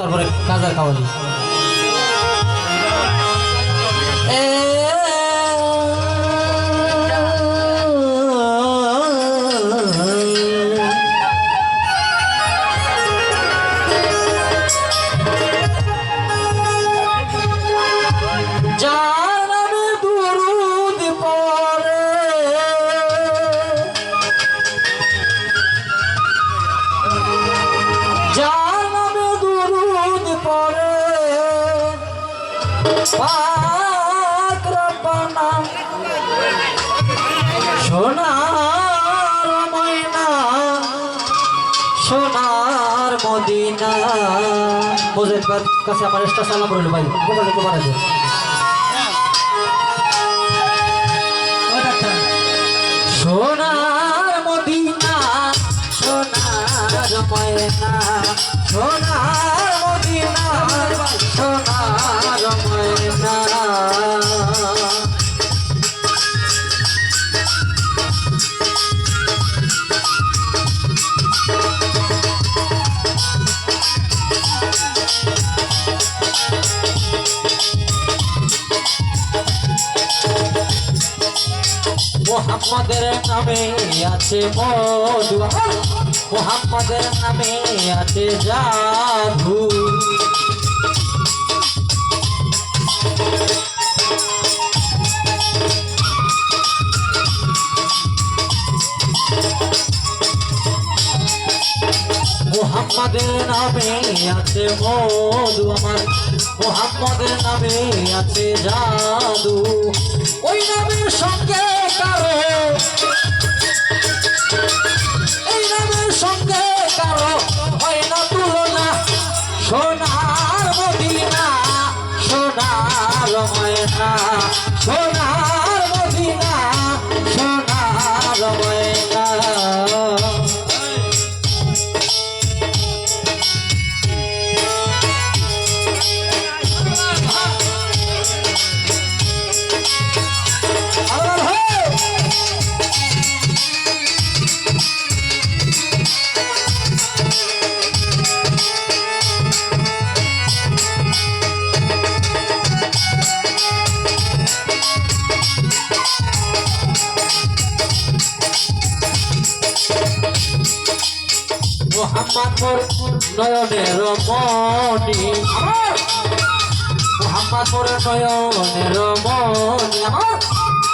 তারপরে কাজার কাওয়ালি সোনার ময়না, সোনার মদিনা। বুঝেন কাছে আমার একটা সালাম রইল ভাই। কোথা থেকে মারা যায় সোনার মদিনা, সোনার ময়না। মোহাম্মদের নামে আছে মোহাম্মদের নামে আছে জাদু। মোহাম্মদের নামে আছে মধু আমার। মোহাম্মদের নামে আছে জাদু। ওই নামের সঙ্গে কারও এই নামের সঙ্গে মোহাম্মদপুর নয়নের আমার মোহাম্মদপুর নয়নের আমার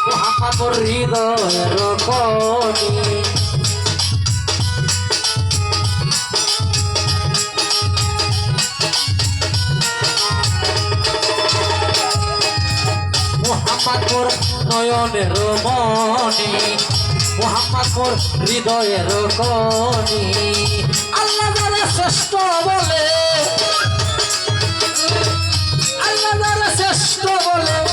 মোহাম্মদপুর হৃদয়ের কণি মোহাম্মদপুর নয়নের মণি। মোহাম্মদপুর হৃদয়ের কণি আল্লাহ যারা শ্রেষ্ঠ বলে। আল্লাহ যারা শ্রেষ্ঠ বলে।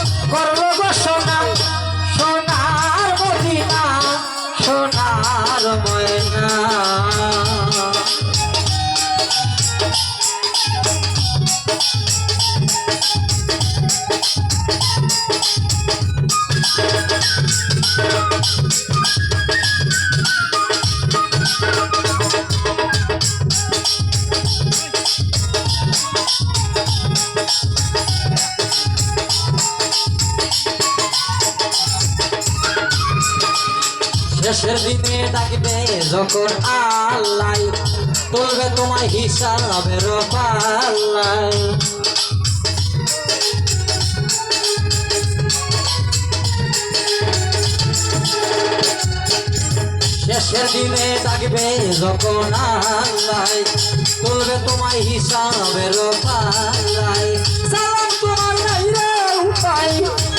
শেষের দিনে ডাকবে যখন আল্লাহ। তুলবে তোমায় হিসাবের পাল্লাই শেষের দিনে ডাকবে যখন আল্লাহ। তুলবে তোমায় হিসাবের পাল্লাই সালাম তোমার নাই রে উপায়।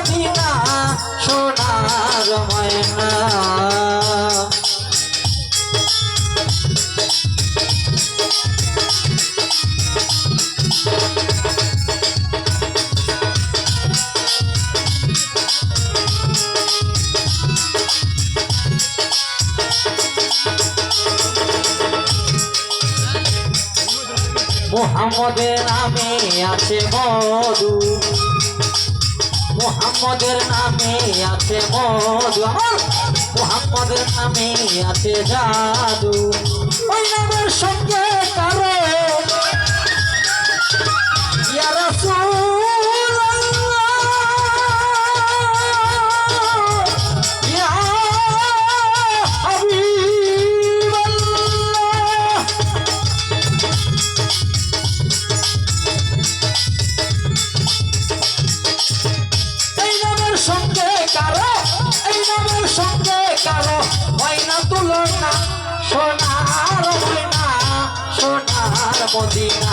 মদিনা সোনার ময়না। মোহাম্মদের নামে আছে মধু। মোহাম্মদের নামে আছে মধু। মোহাম্মদের নামে আছে জাদু। ওই নামের সঙ্গে কারও? এই নামের সঙ্গে কারও হয় না তুলনা। সোনার ময়না সোনার মদিনা।